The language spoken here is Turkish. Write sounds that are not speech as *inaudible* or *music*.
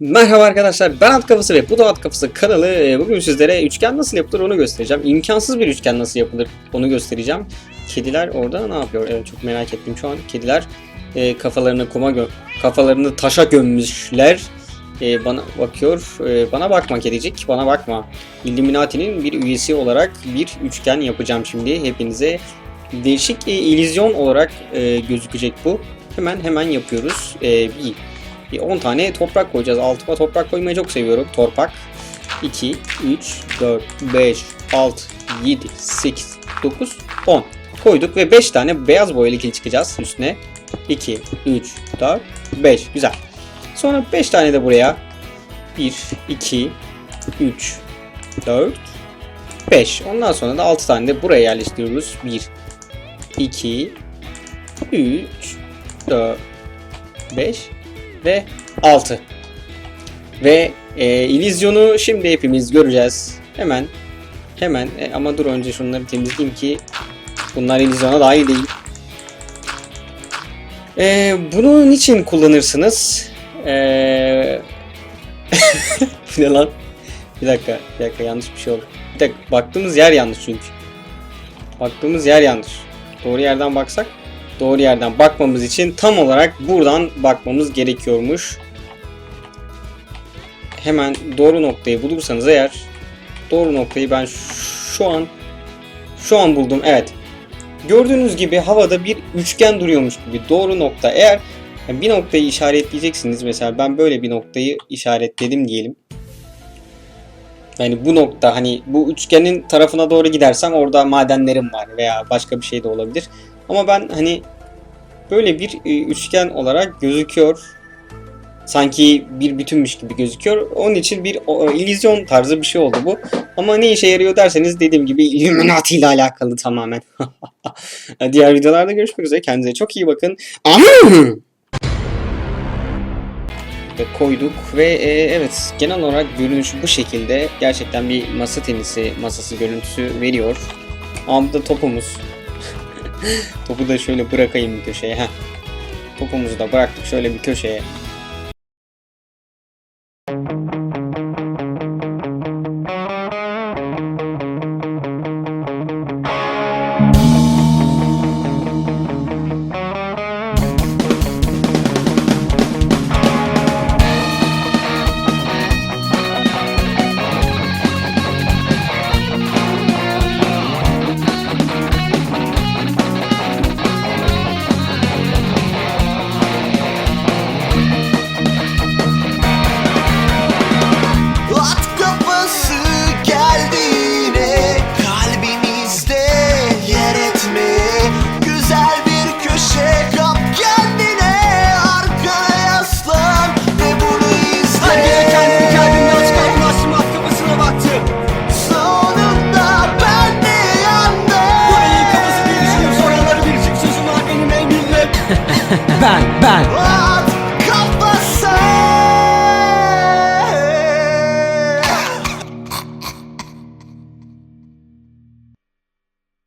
Merhaba arkadaşlar ben At Kafası ve bu da At Kafası kanalı. Ee, bugün sizlere üçgen nasıl yapılır onu göstereceğim. İmkansız bir üçgen nasıl yapılır onu göstereceğim. Kediler orada ne yapıyor? Evet çok merak ettim şu an. Kediler e, kafalarını kuma kafalarını taşa gömmüşler E, bana bakıyor E, bana bakma kedicik bana bakma Illuminati'nin bir üyesi olarak bir üçgen yapacağım şimdi hepinize Değişik e, illüzyon olarak e, gözükecek bu hemen hemen yapıyoruz e, bir bir 10 tane toprak koyacağız. Altıma toprak koymayı çok seviyorum. Torpak. 2, 3, 4, 5, 6, 7, 8, 9, 10. Koyduk ve 5 tane beyaz boyalı kil çıkacağız üstüne. 2, 3, 4, 5. Güzel. Sonra 5 tane de buraya. 1, 2, 3, 4, 5. Ondan sonra da 6 tane de buraya yerleştiriyoruz. 1, 2, 3, 4, 5 ve 6. Ve e, illüzyonu şimdi hepimiz göreceğiz. Hemen hemen e, ama dur önce şunları temizleyeyim ki bunlar illüzyona dahil değil. E, bunu niçin kullanırsınız? E, Bu *laughs* ne lan? Bir dakika, bir dakika yanlış bir şey oldu. Bir dakika baktığımız yer yanlış çünkü. Baktığımız yer yanlış. Doğru yerden baksak doğru yerden bakmamız için tam olarak buradan bakmamız gerekiyormuş. Hemen doğru noktayı bulursanız eğer doğru noktayı ben şu an şu an buldum. Evet. Gördüğünüz gibi havada bir üçgen duruyormuş gibi doğru nokta. Eğer bir noktayı işaretleyeceksiniz mesela ben böyle bir noktayı işaretledim diyelim. Yani bu nokta hani bu üçgenin tarafına doğru gidersem orada madenlerim var veya başka bir şey de olabilir. Ama ben hani böyle bir e, üçgen olarak gözüküyor. Sanki bir bütünmüş gibi gözüküyor. Onun için bir o, illüzyon tarzı bir şey oldu bu. Ama ne işe yarıyor derseniz dediğim gibi Illuminati ile alakalı tamamen. *laughs* Diğer videolarda görüşmek üzere. Kendinize çok iyi bakın. Aman! Ve koyduk ve e, evet genel olarak görünüş bu şekilde gerçekten bir masa tenisi masası görüntüsü veriyor. Ama da topumuz. *laughs* Topu da şöyle bırakayım bir köşeye. Topumuzu da bıraktık şöyle bir köşeye. Kafası bir